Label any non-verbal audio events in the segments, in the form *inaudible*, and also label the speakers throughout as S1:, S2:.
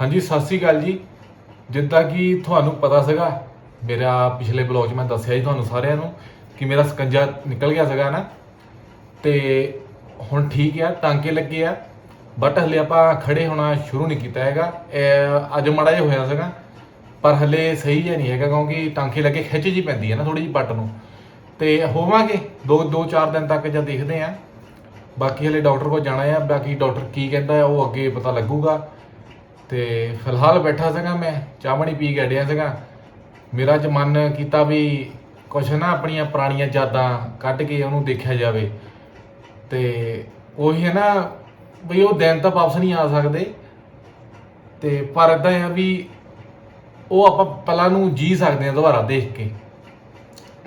S1: ਹਾਂਜੀ, ਸਤਿ ਸ੍ਰੀ ਅਕਾਲ ਜੀ। ਜਿੱਦਾਂ ਕਿ ਤੁਹਾਨੂੰ ਪਤਾ ਸੀਗਾ, ਮੇਰਾ ਪਿਛਲੇ ਬਲੌਗ 'ਚ ਮੈਂ ਦੱਸਿਆ ਜੀ ਤੁਹਾਨੂੰ ਸਾਰਿਆਂ ਨੂੰ ਕਿ ਮੇਰਾ ਸਕੰਜਾ ਨਿਕਲ ਗਿਆ ਸੀਗਾ ਨਾ। ਤੇ ਹੁਣ ਠੀਕ ਆ, ਟਾਂਕੇ ਲੱਗੇ ਆ ਬਟ ਹਲੇ ਆਪਾਂ ਖੜੇ ਹੋਣਾ ਸ਼ੁਰੂ ਨਹੀਂ ਕੀਤਾ ਹੈਗਾ। ਅੱਜ ਮਾੜਾ ਜਿਹਾ ਹੋਇਆ ਸੀਗਾ, ਪਰ ਹਲੇ ਸਹੀ ਜਿਹਾ ਨਹੀਂ ਹੈਗਾ ਕਿਉਂਕਿ ਟਾਂਕੇ ਲੱਗੇ ਖਿੱਚ ਜੀ ਪੈਂਦੀ ਹੈ ਨਾ ਥੋੜੀ ਜਿਹੀ ਪੱਟ ਨੂੰ। ਤੇ ਹੋਵਾਂਗੇ ਦੋ ਦੋ, ਚਾਰ ਦਿਨ ਤੱਕ ਜਾਂ ਦੇਖਦੇ ਆ। ਬਾਕੀ ਹਲੇ ਡਾਕਟਰ ਕੋਲ ਜਾਣਾ ਆ, ਬਾਕੀ ਡਾਕਟਰ ਕੀ ਕਹਿੰਦਾ ਉਹ ਅੱਗੇ ਪਤਾ ਲੱਗੂਗਾ। ਤੇ ਫਿਲਹਾਲ ਬੈਠਾ ਸੀਗਾ ਮੈਂ, ਚਾਹ ਪਾਣੀ ਪੀ ਕੇ ਹਟਿਆ ਸੀਗਾ। ਮੇਰਾ ਅੱਜ ਮਨ ਕੀਤਾ ਵੀ ਕੁਛ ਨਾ ਆਪਣੀਆਂ ਪੁਰਾਣੀਆਂ ਯਾਦਾਂ ਕੱਢ ਕੇ ਉਹਨੂੰ ਦੇਖਿਆ ਜਾਵੇ। ਤੇ ਉਹੀ ਹੈ ਨਾ ਵੀ ਉਹ ਦਿਨ ਤਾਂ ਵਾਪਸ ਨਹੀਂ ਆ ਸਕਦੇ। ਤੇ ਪਰ ਇਦਾਂ ਆ ਵੀ ਉਹ ਆਪਾਂ ਪਲਾਂ ਨੂੰ ਜੀ ਸਕਦੇ ਹਾਂ ਦੁਬਾਰਾ ਦੇਖ ਕੇ।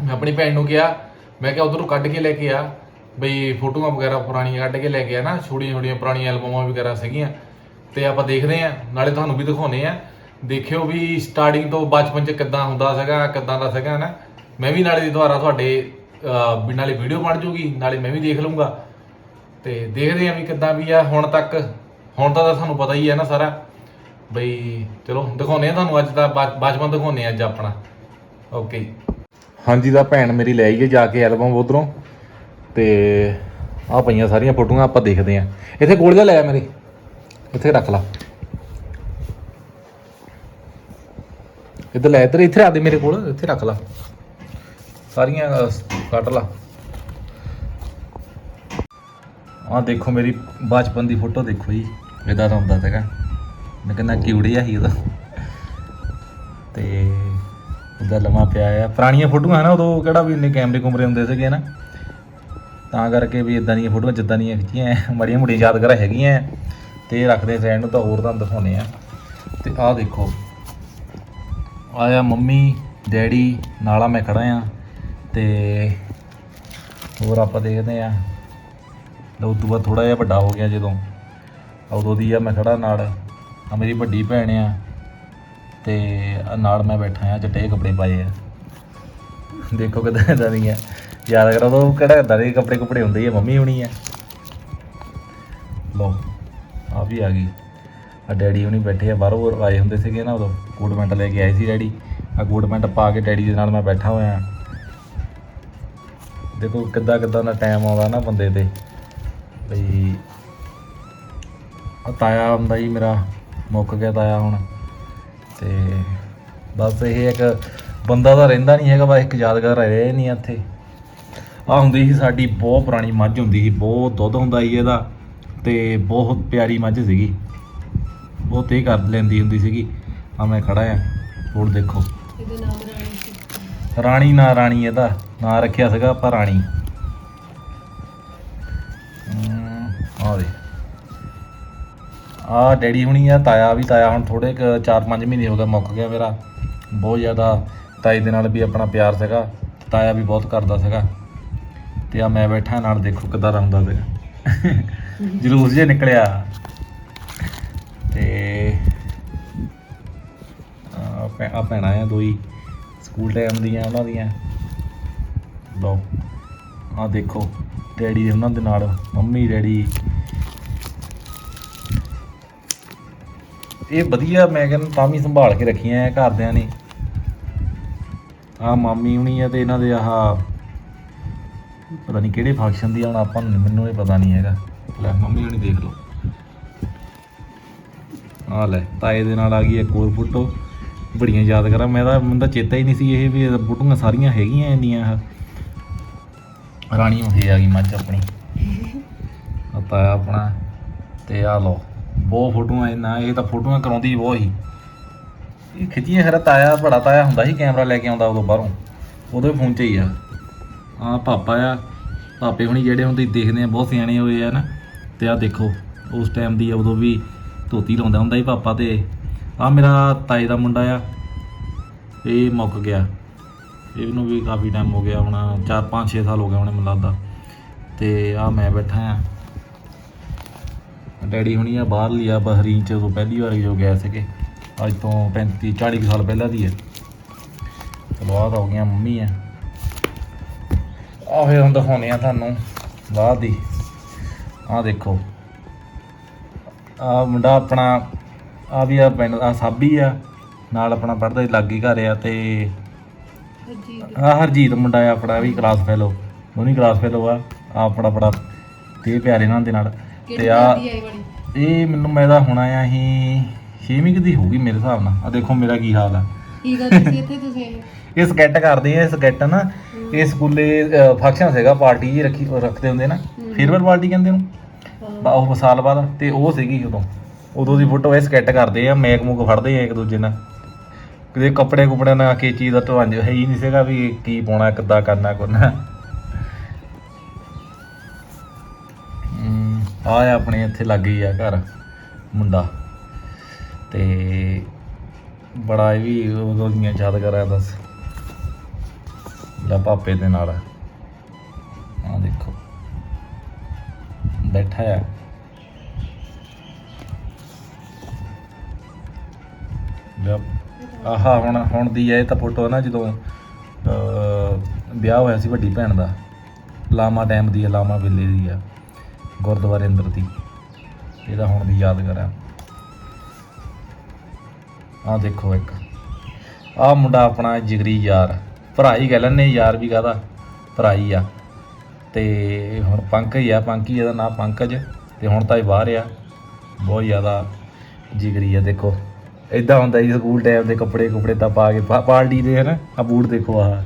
S1: ਮੈਂ ਆਪਣੀ ਭੈਣ ਨੂੰ ਕਿਹਾ, ਮੈਂ ਕਿਹਾ ਉਧਰੋਂ ਕੱਢ ਕੇ ਲੈ ਕੇ ਆ। ਬਈ ਫੋਟੋਆਂ ਵਗੈਰਾ ਪੁਰਾਣੀਆਂ ਕੱਢ ਕੇ ਲੈ ਕੇ ਆ ਨਾ ਛੋਟੀਆਂ ਛੋਟੀਆਂ ਪੁਰਾਣੀਆਂ ਐਲਬਮਾਂ ਵਗੈਰਾ ਸੀਗੀਆਂ। ਤੇ ਆਪਾਂ ਦੇਖਦੇ ਆ ਨਾਲੇ ਤੁਹਾਨੂੰ ਵੀ ਦਿਖਾਉਨੇ ਆ ਦੇਖਿਓ ਵੀ ਸਟਾਰਟਿੰਗ ਤੋਂ ਬਚਪਨ ਚ ਕਿੱਦਾਂ ਹੁੰਦਾ ਸੀਗਾ ਕਿੱਦਾਂ ਦਾ ਸੀਗਾ ਨਾ ਮੈਂ ਵੀ ਨਾਲੇ ਦੁਬਾਰਾ ਤੁਹਾਡੇ ਅਹ, ਨਾਲੇ ਵੀਡੀਓ ਬਣ ਜੂਗੀ ਨਾਲੇ ਮੈਂ ਵੀ ਦੇਖ ਲੂੰਗਾ ਤੇ ਦੇਖਦੇ ਆ ਵੀ ਕਿੱਦਾਂ ਵੀ ਆ ਹੁਣ ਤੱਕ। ਹੁਣ ਤਾਂ ਤੁਹਾਨੂੰ ਪਤਾ ਹੀ ਹੈ ਨਾ ਸਾਰਾ। ਬਈ ਚਲੋ ਦਿਖਾਉਨੇ ਆ ਤੁਹਾਨੂੰ ਅੱਜ ਦਾ ਬਚ- ਬਚਪਨ ਦਿਖਾਉਨੇ ਆ ਅੱਜ ਆਪਣਾ। ਓਕੇ ਹਾਂਜੀ ਦਾ ਭੈਣ ਮੇਰੀ ਲੈ ਆਈਏ ਜਾ ਕੇ ਐਲਬਮ ਉਧਰੋਂ। ਤੇ ਆ ਪਈਆਂ ਸਾਰੀਆਂ ਫੋਟੋਆਂ ਆਪਾਂ ਦੇਖਦੇ ਆ ਇੱਥੇ ਕੋਲ ਜਿਹਾ ਲੈ ਆ ਮੇਰੇ। ਇੱਥੇ ਰੱਖ ਲਾ। ਇੱਧਰ ਲੈ ਇੱਧਰ ਇੱਥੇ ਰੱਖ ਦੇ ਮੇਰੇ ਕੋਲ ਇੱਥੇ ਰੱਖ ਲਾ। ਸਾਰੀਆਂ ਅਹ, ਕੱਢ ਲਾ। ਆ ਦੇਖੋ ਮੇਰੀ ਬਚਪਨ ਦੀ ਫੋਟੋ ਦੇਖੋ ਜੀ। ਇਹਦਾ ਦਾ ਹੁੰਦਾ ਸੀਗਾ ਮੈਂ ਕਹਿੰਦਾ ਕਿਉੜਿਆ ਸੀ ਉਹਦਾ। ਤੇ ਉਹਦਾ ਲੰਮਾ ਪਿਆ ਆ। ਪੁਰਾਣੀਆਂ ਫੋਟੋਆਂ ਨਾ ਉਦੋਂ ਕਿਹੜਾ ਵੀ ਇੰਨੇ ਕੈਮਰੇ ਕੁਮਰੇ ਹੁੰਦੇ ਸੀਗੇ ਨਾ ਤਾਂ ਕਰਕੇ ਵੀ ਇਦਾਂ ਦੀਆਂ ਫੋਟੋਆਂ ਜਿੱਦਾਂ ਦੀਆਂ ਖਿੱਚੀਆਂ ਐ, ਮਾੜੀਆਂ ਮੋਟੀਆਂ ਯਾਦਗਾਰਾਂ ਹੈਗੀਆਂ ਐ, ਤੇ ਰੱਖਦੇ ਫਰੈਂਡ ਨੂੰ ਤਾਂ ਹੋਰ ਤੁਹਾਨੂੰ ਦਿਖਾਉਣੇ ਆ ਤੇ ਆਹ ਦੇਖੋ। ਆਇਆ ਮੰਮੀ, ਡੈਡੀ, ਨਾਲਾ ਮੈਂ ਖੜਾ ਆ ਤੇ ਹੋਰ ਆਪਾਂ ਦੇਖਦੇ ਆ ਲਓ ਤੋਂ ਬਾਅਦ ਥੋੜਾ ਜਿਹਾ ਵੱਡਾ ਹੋ ਗਿਆ ਜਦੋਂ। ਉਦੋਂ ਦੀ ਆ ਮੈਂ ਖੜਾ ਨਾਲ। ਆ ਮੇਰੀ ਵੱਡੀ ਭੈਣ ਆ। ਤੇ ਨਾਲ ਮੈਂ ਬੈਠਾ ਆ ਚਿੱਟੇ ਕੱਪੜੇ ਪਾਏ ਆ। ਦੇਖੋ ਕਿਦਾਂ ਇਦਾਂ ਦੀਆਂ ਯਾਦ ਕਰੋ ਉਹ ਕਿਹੜਾ ਇਦਾਂ ਦੇ ਕੱਪੜੇ ਕੁਪੜੇ ਹੁੰਦੇ ਆ ਮੰਮੀ ਹੋਣੀ ਆ। ਲਓ। ਆ ਵੀ ਆ ਗਈ। ਆ ਡੈਡੀ ਹੁਣੀ ਬੈਠੇ ਆ, ਬਾਹਰੋਂ ਆਏ ਹੁੰਦੇ ਸੀਗੇ ਨਾ ਉਦੋਂ, ਕੋਟ ਪੈਂਟ ਲੈ ਕੇ ਆਏ ਸੀ ਡੈਡੀ। ਆ ਕੋਟ ਪੈਂਟ ਪਾ ਕੇ ਡੈਡੀ ਦੇ ਨਾਲ ਮੈਂ ਬੈਠਾ ਹੋਇਆ। ਦੇਖੋ ਕਿੱਦਾਂ ਕਿੱਦਾਂ ਦਾ ਟਾਈਮ ਆਉਂਦਾ ਨਾ ਬੰਦੇ ਤੇ। ਬਈ, ਆ ਤਾਇਆ ਹੁੰਦਾ ਜੀ ਮੇਰਾ, ਮੁੱਕ ਗਿਆ ਤਾਇਆ ਹੁਣ। ਤੇ ਬਸ ਇਹ ਇੱਕ ਬੰਦਾ ਤਾਂ ਰਹਿੰਦਾ ਨਹੀਂ ਹੈਗਾ, ਬਸ ਇੱਕ ਯਾਦਗਾਰ ਰਹਿ ਨਹੀਂ ਇੱਥੇ। ਆ ਹੁੰਦੀ ਸੀ ਸਾਡੀ ਬਹੁਤ ਪੁਰਾਣੀ ਮੱਝ ਹੁੰਦੀ ਸੀ, ਬਹੁਤ ਦੁੱਧ ਹੁੰਦਾ ਸੀ ਇਹਦਾ। ਤੇ ਬਹੁਤ ਪਿਆਰੀ ਮੱਝ ਸੀਗੀ। ਬਹੁਤ ਇਹ ਕਰ ਲੈਂਦੀ ਹੁੰਦੀ ਸੀਗੀ। ਆ ਮੈਂ ਖੜਾ ਆ ਹੋਰ ਦੇਖੋ।
S2: ਇਹਦੇ ਨਾਮ ਰਾਣੀ ਸੀ।
S1: ਰਾਣੀ ਨਾ ਰਾਣੀ ਇਹਦਾ ਨਾਂ ਰੱਖਿਆ ਸੀਗਾ ਆਪਾਂ ਰਾਣੀ। ਆ ਦੇ ਆ ਡੈਡੀ ਹੁਣੀ ਆ ਤਾਇਆ ਵੀ ਤਾਇਆ ਹੁਣ ਥੋੜੇ 4-5 ਮਹੀਨੇ ਹੋ ਗਏ ਮੁੱਕ ਗਿਆ ਮੇਰਾ। ਬਹੁਤ ਜ਼ਿਆਦਾ ਤਾਈ ਦੇ ਨਾਲ ਵੀ ਆਪਣਾ ਪਿਆਰ ਸੀਗਾ ਤਾਇਆ ਵੀ ਬਹੁਤ ਕਰਦਾ ਸੀਗਾ। ਤੇ ਆ ਮੈਂ ਬੈਠਾ ਨਾਲ ਦੇਖੋ ਕਿੱਦਾਂ ਦਾ ਹੁੰਦਾ ਸੀਗਾ। ਜਲੂਸ ਜਿਹਾ ਨਿਕਲਿਆ। ਤੇ ਆ ਭੈ- ਆ ਭੈਣਾਂ ਆ ਦੋਈ, ਸਕੂਲ ਟਾਈਮ ਦੀਆਂ ਉਹਨਾਂ ਦੀਆਂ। ਲਓ ਆ ਦੇਖੋ, ਡੈਡੀ ਉਹਨਾਂ ਦੇ ਨਾਲ, ਮੰਮੀ, ਡੈਡੀ। ਇਹ ਵਧੀਆ, ਮੈਂ ਕਹਿੰਦਾ ਤਾਂ ਵੀ ਸੰਭਾਲ ਕੇ ਰੱਖੀਆਂ ਐ ਘਰਦਿਆਂ ਨੇ। ਆ ਮਾਮੀ ਹੁਣੀ ਆ ਤੇ ਇਹਨਾਂ ਦੇ ਆਹ, ਪਤਾ ਨਹੀਂ ਕਿਹੜੇ ਫੰਕਸ਼ਨ ਦੀ ਆ, ਹੁਣ ਆਪਾਂ ਨੂੰ ਮੈਨੂੰ ਇਹ ਪਤਾ ਨਹੀਂ ਹੈਗਾ। ਲੈ, ਮੰਮੀ ਹੁਣੀ ਦੇਖ ਲਓ। ਆ ਲੈ, ਤਾਏ ਦੇ ਨਾਲ ਆ ਗਈ ਇੱਕ ਹੋਰ ਫੋਟੋ। ਬੜੀਆਂ ਯਾਦ ਕਰਾਂ ਮੈਂ ਤਾਂ ਮੈਨੂੰ ਤਾਂ ਚੇਤਾ ਹੀ ਨਹੀਂ ਸੀ ਇਹ ਵੀ ਇਹ ਫੋਟੋਆਂ ਸਾਰੀਆਂ ਹੈਗੀਆਂ ਇੰਨੀਆਂ ਆਹ। ਰਾਣੀ ਹੁੰਦੀ ਆ ਗਈ ਮੱਝ ਆਪਣੀ। ਆ ਤਾਇਆ ਆਪਣਾ ਤੇ ਆ ਲਓ, ਬਹੁਤ ਫੋਟੋਆਂ ਇਹ ਨਾ, ਇਹ ਤਾਂ ਫੋਟੋਆਂ ਕਰਾਉਂਦੀ ਬਹੁਤ ਹੀ ਇਹ ਖਿੱਚੀਆਂ ਖਰਾ ਤਾਇਆ, ਬੜਾ ਤਾਇਆ ਹੁੰਦਾ ਸੀ ਕੈਮਰਾ ਲੈ ਕੇ ਆਉਂਦਾ ਉਦੋਂ ਬਾਹਰੋਂ। ਉਹਦੇ ਫੋਨ 'ਚ ਹੀ ਆ। ਆ ਪਾਪਾ ਆ, ਪਾਪੇ ਹੁਣੀ ਜਿਹੜੇ ਹੁਣ ਤੁਸੀਂ ਦੇਖਦੇ ਆ, ਬਹੁਤ ਸਿਆਣੇ ਹੋਏ ਆ ਨਾ। ਤੇ ਆ ਦੇਖੋ, ਉਸ ਟਾਈਮ ਦੀ ਉਦੋਂ ਵੀ ਧੋਤੀ ਲਾਉਂਦਾ ਹੁੰਦਾ ਸੀ ਪਾਪਾ ਤੇ। ਆ ਮੇਰਾ ਤਾਏ ਦਾ ਮੁੰਡਾ ਆ, ਇਹ ਮੁੱਕ ਗਿਆ। ਇਹਨੂੰ ਵੀ ਕਾਫੀ ਟਾਈਮ ਹੋ ਗਿਆ ਹੁਣ 4 5 6 ਸਾਲ ਹੋ ਗਿਆ ਹੁਣ ਮੈਨੂੰ ਲੱਗਦਾ। ਤੇ ਆ ਮੈਂ ਬੈਠਾ ਆ। ਡੈਡੀ ਹੁਣੀ ਆ ਬਾਹਰ ਲਿਆ ਬਹਰੀਨ ਚ, ਉਦੋਂ ਪਹਿਲੀ ਵਾਰ ਜੋ ਗਏ ਸੀਗੇ। ਅੱਜ ਤੋਂ 35 40 ਕੁ ਸਾਲ ਪਹਿਲਾਂ ਦੀ ਹੈ ਚਲੋ ਆ ਹੋ ਗਿਆ ਮੰਮੀ ਆ। ਆਹ ਫਿਰ ਹੁਣ ਦਿਖਾਉਣੇ ਆ ਤੁਹਾਨੂੰ ਬਾਅਦ ਦੀ। ਆਹ ਦੇਖੋ। ਆ ਮੁੰਡਾ ਆਪਣਾ
S3: ਆ ਵੀ ਆ ਪਿੰਡ ਆ ਸਾਬੀ ਆ। ਨਾਲ ਆਪਣਾ ਪੜਦਾ ਲਾਗੀ ਘਰ ਆ ਤੇ
S2: ਹਰਜੀਤ।
S3: ਆ ਹਰਜੀਤ ਮੁੰਡਾ ਆ ਆਪਣਾ ਵੀ ਕਲਾਸ ਫੈਲੋ ਉਹਨੀ ਕਲਾਸ ਫੈਲੋ ਆ। ਆ ਆਪਣਾ ਬੜਾ ਤੇ ਪਿਆਰੇ ਨਾਲ ਦੇ ਨਾਲ। ਤੇ ਆ ਇਹ ਮੈਨੂੰ ਮੈਂ ਇਹਦਾ ਹੋਣਾ ਆ ਹੀ ਛੇਵੀਂ ਦੀ ਹੋਊਗੀ ਮੇਰੇ ਹਿਸਾਬ ਨਾਲ। ਆ ਦੇਖੋ ਮੇਰਾ ਕੀ ਹਾਲ ਆ।
S2: ਕੀ ਗੱਲ ਸੀ ਇੱਥੇ ਤੁਸੀਂ? *laughs*
S3: ਇਹ ਸਕੈਟ ਕਰਦੇ ਆ ਸਕੈਟ ਨਾ। ਇਹ ਸਕੂਲੇ ਫੰਕਸ਼ਨ ਸੀਗਾ ਪਾਰਟੀ ਜੀ ਰੱਖੀ ਰੱਖਦੇ ਹੁੰਦੇ ਨਾ। ਫੇਅਰਵੈਲ ਪਾਰਟੀ ਕਹਿੰਦੇ ਉਹਨੂੰ। ਬਾ- ਉਹ ਸਾਲ ਬਾਅਦ ਤੇ ਉਹ ਸੀਗੀ ਉਦੋਂ। ਉਦੋਂ ਦੀ ਫੋਟੋ ਇਹ ਸਕੈਟ ਕਰਦੇ ਆ, ਮੈਕ ਮੂਕ ਫੜਦੇ ਆ ਇੱਕ ਦੂਜੇ ਨਾਲ। ਕਿਤੇ ਕੱਪੜੇ ਕੁਪੜੇ ਨਾਲ ਕੀ ਚੀਜ਼ ਦਾ ਢਵੰਜ ਹੈ ਹੀ ਨਹੀਂ ਸੀਗਾ ਵੀ ਕੀ ਪਾਉਣਾ, ਕਿੱਦਾਂ ਕਰਨਾ ਕਰਨਾ ਆ ਆਪਣੇ ਇੱਥੇ ਲੱਗ ਹੀ ਆ ਘਰ, ਮੁੰਡਾ। ਤੇ ਬੜਾ ਇਹ ਵੀ ਉਦੋਂ ਦੀਆਂ ਯਾਦਗਾਰਾਂ, ਦੱਸ। ਲੈ ਪਾਪੇ ਦੇ ਨਾਲ। ਬੈਠਾ ਆ। ਆਹਾ ਹੁਣ ਹੁਣ ਦੀ ਇਹ ਤਾਂ ਫੋਟੋ ਨਾ ਜਦੋਂ ਵਿਆਹ ਹੋਇਆ ਸੀ ਵੱਡੀ ਭੈਣ ਦਾ। ਲਾਮਾ ਡੈਮ ਦੀ ਹੈ ਲਾਮਾ ਵੇਲੇ ਦੀ ਆ, ਗੁਰਦੁਆਰੇ ਅੰਦਰ ਦੀ। ਇਹਦਾ ਹੁਣ ਦੀ ਯਾਦਗਾਰ ਆ। ਆ ਦੇਖੋ ਇੱਕ। ਆ ਮੁੰਡਾ ਆਪਣਾ ਜਿਗਰੀ ਯਾਰ। ਭਰਾ ਹੀ ਕਹਿ ਲੈਂਦੇ ਯਾਰ ਵੀ ਕਾਹਦਾ? ਭਰਾ ਹੀ ਆ। ਤੇ ਹੁਣ ਪੰਕਜ ਆ, ਪੰਕੀ ਇਹਦਾ ਨਾਂ ਪੰਕਜ, ਤੇ ਹੁਣ ਤਾਂ ਇਹ ਬਾਹਰ ਆ। ਬਹੁਤ ਜ਼ਿਆਦਾ ਜਿਗਰੀ ਆ, ਦੇਖੋ। ਇਦਾਂ ਹੁੰਦਾ ਜੀ, ਸਕੂਲ ਟਾਈਮ ਦੇ ਕੱਪੜੇ ਕੁਪੜੇ ਤਾਂ ਪਾ ਕੇ, ਪਾ- ਪਾਰਟੀ ਦੇ ਹਨ ਆ ਬੂਟ ਦੇਖੋ ਆਹ।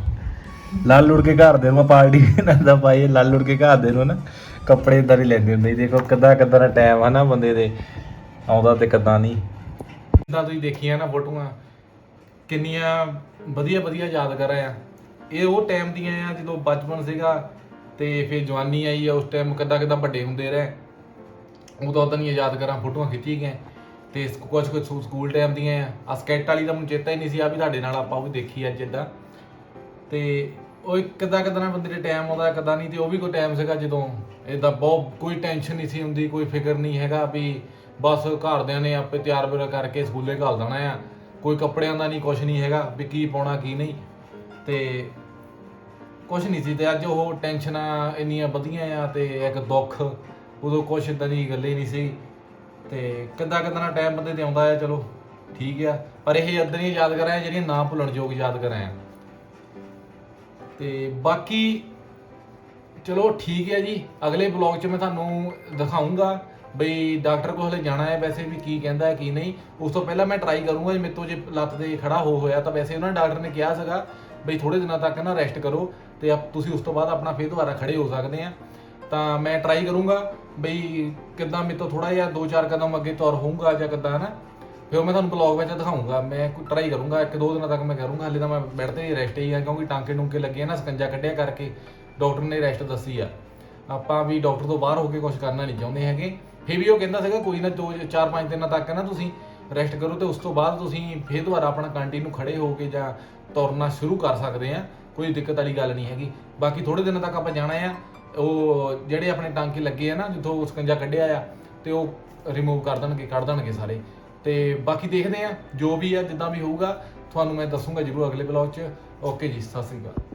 S3: ਲਾਲ ਲੁੜ ਕੇ ਘਰ ਦੇ ਨੂੰ ਪਾਰਟੀ *laughs* ਨਾਲ ਦਾ ਪਾਏ ਲਾਲ ਲੁੜ ਕੇ ਘਰ ਦੇ ਨੂੰ ਨਾ ਕੱਪੜੇ ਇਦਾਂ ਹੀ ਲੈਂਦੇ ਹੁੰਦੇ ਸੀ। ਦੇਖੋ ਕਿੱਦਾਂ ਕਿੱਦਾਂ ਦਾ ਟਾਈਮ ਆ ਨਾ ਬੰਦੇ ਦੇ, ਆਉਂਦਾ ਤੇ ਕਿੱਦਾਂ ਨਹੀਂ।
S1: ਜਿੱਦਾਂ ਤੁਸੀਂ ਦੇਖੀਆਂ ਨਾ ਫੋਟੋਆਂ, ਕਿੰਨੀਆਂ ਵਧੀਆ ਵਧੀਆ ਯਾਦਗਾਰਾਂ ਆ। ਇਹ ਉਹ ਟਾਈਮ ਦੀਆਂ ਆ, ਜਦੋਂ ਬਚਪਨ ਸੀਗਾ ਤੇ ਫਿਰ ਜਵਾਨੀ ਆਈ ਆ, ਉਸ ਟਾਈਮ ਕਿੱਦਾਂ ਕਿੱਦਾਂ ਵੱਡੇ ਹੁੰਦੇ ਰਹੇ। ਉਦੋਂ ਉਦੋਂ ਦੀਆਂ ਕਰਾਂ ਫੋਟੋਆਂ ਖਿੱਚੀ ਗਏ ਤੇ ਸਕ- ਕੁਝ ਕੁਝ ਸਕੂਲ ਟਾਈਮ ਦੀਆਂ ਆ ਸਕੈਟ ਵਾਲੀ ਤਾਂ ਮੈਨੂੰ ਚੇਤਾ ਹੀ ਨਹੀਂ ਸੀ ਆ ਵੀ ਤੁਹਾਡੇ ਨਾਲ ਆਪਾਂ ਉਹ ਵੀ ਦੇਖੀ ਅੱਜ ਇਦਾਂ ਤੇ ਉਹ ਕਿੱਦਾਂ ਕਿੱਦਾਂ ਬੰਦੇ ਦੇ ਟਾਈਮ ਆਉਂਦਾ, ਕਿੱਦਾਂ ਨਹੀਂ, ਤੇ ਉਹ ਵੀ ਕੋਈ ਟਾਈਮ ਸੀਗਾ ਜਦੋਂ ਇਦਾਂ ਬਹੁਤ, ਕੋਈ ਟੈਨਸ਼ਨ ਨਹੀਂ ਸੀ ਹੁੰਦੀ, ਕੋਈ ਫਿਕਰ ਨਹੀਂ ਹੈਗਾ ਵੀ ਬਸ ਘਰਦਿਆਂ ਨੇ ਆਪੇ ਤਿਆਰ ਬਿਆਰ ਕਰਕੇ ਸਕੂਲੇ ਘੱਲ ਦੇਣਾ ਆ। ਕੋਈ ਕੱਪੜਿਆਂ ਦਾ ਨਹੀਂ ਕੁਝ ਨਹੀਂ ਹੈਗਾ ਵੀ ਕੀ ਪਾਉਣਾ, ਕੀ ਨਹੀਂ। ਤੇ ਕੁਝ ਨਹੀਂ ਸੀ ਤੇ ਅੱਜ ਉਹ ਟੈਨਸ਼ਨਾਂ ਇੰਨੀਆਂ ਵਧੀਆਂ ਆ ਤੇ ਇੱਕ ਦੁੱਖ, ਉਦੋਂ ਕੁਝ ਇਦਾਂ ਦੀ ਗੱਲ ਹੀ ਨਹੀਂ ਸੀ। ਤੇ ਕਿੱਦਾਂ ਕਿੱਦਾਂ ਦਾ ਟਾਈਮ ਬੰਦੇ ਤੇ ਆਉਂਦਾ ਆ, ਚਲੋ ਠੀਕ ਆ। ਪਰ ਇਹ ਇਦਾਂ ਦੀਆਂ ਯਾਦਗਾਰਾਂ ਆ ਜਿਹੜੀਆਂ ਨਾ ਭੁੱਲਣਯੋਗ ਯਾਦਗਾਰਾਂ ਆ। ਤੇ ਬਾਕੀ ਚਲੋ ਠੀਕ ਹੈ ਜੀ। ਅਗਲੇ ਬਲੌਗ 'ਚ ਮੈਂ ਤੁਹਾਨੂੰ ਦਿਖਾਉਂਗਾ ਬਈ ਡਾਕਟਰ ਕੋਲ ਹਲੇ ਜਾਣਾ ਹੈ ਵੈਸੇ ਵੀ ਕੀ ਕਹਿੰਦਾ ਹੈ, ਕੀ ਨਹੀਂ। ਉਸ ਤੋਂ ਪਹਿਲਾਂ ਮੈਂ ਟਰਾਈ ਕਰੂੰਗਾ ਜੇ, ਮੇਰੇ ਤੋਂ ਜੇ ਲੱਤ ਤੇ ਖੜਾ ਹੋ ਹੋਇਆ ਤਾਂ ਵੈਸੇ ਉਹਨਾਂ ਡਾਕਟਰ ਨੇ ਕਿਹਾ ਸੀਗਾ ਬਈ ਥੋੜੇ ਦਿਨਾਂ ਤੱਕ ਨਾ ਰੈਸਟ ਕਰੋ ਤੇ ਆਪ ਤੁਸੀਂ ਉਸ ਤੋਂ ਬਾਅਦ ਆਪਣਾ ਫੇਰ ਦੁਬਾਰਾ ਖੜੇ ਹੋ ਸਕਦੇ ਆ ਤਾਂ ਮੈਂ ਟਰਾਈ ਕਰੂੰਗਾ ਬਈ ਕਿੱਦਾਂ ਮੇਰੇ ਤੋਂ ਥੋੜਾ ਜਿਹਾ ਦੋ ਚਾਰ ਕਦਮ ਅੱਗੇ ਤੌਰ ਹੋਊਗਾ ਜਾਂ ਕਿੱਦਾਂ, ਹਨਾ। ਫਿਰ ਮੈਂ ਤੁਹਾਨੂੰ ਬਲੌਗ ਵਿੱਚ ਦਿਖਾਉਂਗਾ ਮੈਂ ਕੋਈ ਟਰਾਈ ਕਰੂੰਗਾ, ਇੱਕ ਦੋ ਦਿਨਾਂ ਤੱਕ ਮੈਂ ਕਰੂੰਗਾ, ਹਲੇ ਤਾਂ ਮੈਂ ਬੈੱਡ ਤੇ ਹੀ ਰੈਸਟ ਹੀ ਆ ਕਿਉਂਕਿ ਟਾਂਕੇ ਟੁੰਕੇ ਲੱਗੇ ਆ ਨਾ, ਸਕੰਜਾ ਕੱਢਿਆ ਕਰਕੇ, ਡਾਕਟਰ ਨੇ ਰੈਸਟ ਦੱਸੀ ਆ। ਆਪਾਂ ਵੀ ਡਾਕਟਰ ਤੋਂ ਬਾਹਰ ਹੋ ਕੇ ਕੁਝ ਕਰਨਾ ਨਹੀਂ ਚਾਹੁੰਦੇ ਹੈਗੇ। ਫਿਰ ਵੀ ਉਹ ਕਹਿੰਦਾ ਸੀਗਾ, ਕੋਈ ਨਾ ਦੋ ਚਾਰ ਪੰਜ ਦਿਨਾਂ ਤੱਕ ਨਾ ਤੁਸੀਂ ਰੈਸਟ ਕਰੋ ਤੇ ਉਸ ਤੋਂ ਬਾਅਦ ਤੁਸੀਂ ਫੇਰ ਦੁਬਾਰਾ ਆਪਣਾ ਕੰਟੀਨਿਊ ਖੜੇ ਹੋ ਕੇ ਜਾਂ ਤੁਰਨਾ ਸ਼ੁਰੂ ਕਰ ਸਕਦੇ ਆ। ਕੋਈ ਦਿੱਕਤ ਵਾਲੀ ਗੱਲ ਨਹੀਂ ਹੈਗੀ। ਬਾਕੀ ਥੋੜੇ ਦਿਨਾਂ ਤੱਕ ਆਪਾਂ ਜਾਣਾ ਆ। ਉਹ ਜਿਹੜੇ ਆਪਣੇ ਟਾਂਕੇ ਲੱਗੇ ਆ ਨਾ, ਜਿੱਥੋਂ ਸਕੰਜਾ ਕੱਢਿਆ ਆ, ਤੇ ਉਹ ਰਿਮੂਵ ਕਰ ਦੇਣਗੇ, ਕੱਢ ਦੇਣਗੇ ਸਾਰੇ। ਤੇ ਬਾਕੀ ਦੇਖਦੇ ਆ, ਜੋ ਵੀ ਆ, ਜਿੱਦਾਂ ਵੀ ਹੋਊਗਾ, ਤੁਹਾਨੂੰ ਮੈਂ ਦੱਸੂਗਾ ਜਰੂਰ ਅਗਲੇ ਬਲੌਗ 'ਚ। ਓਕੇ ਜੀ, ਸਤਿ ਸ੍ਰੀ ਅਕਾਲ।